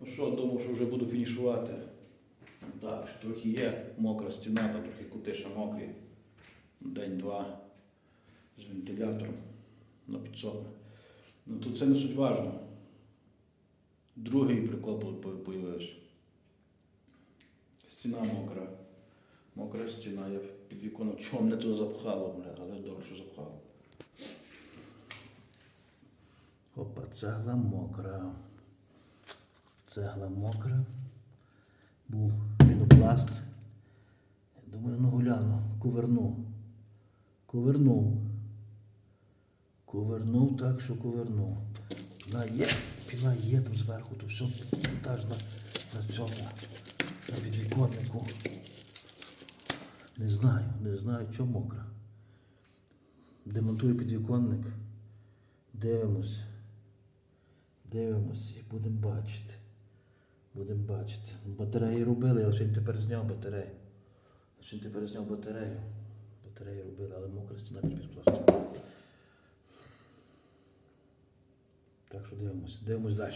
Ну що, думав, що вже буду фінішувати. Так, трохи є мокра стіна, там трохи кути ще мокрі. День-два з вентилятором на підсохне. Ну тут це не суть важно. Другий прикол по- по- появився. Стіна мокра. Мокра стіна. Я під віконом чого мене туди запхало, бля, але добре, що запхало. Опа, цегла мокра. Цегла мокра. Був пінопласт. Думаю, ну гляну, куверну. Кувернув. Кувернув так, що кувернув. Піна є, піна є там зверху, то все на, на цьому, на підвіконнику. Не знаю, не знаю, що мокра. Демонтую підвіконник. Дивимось. Дивимось і будемо бачити. Будемо бачити. Батареї робили, я лише тепер зняв батарею. Лише тепер зняв батарею. Батареї робили, але мокра стіна під пластику. Так що дивимося. Дивимось далі.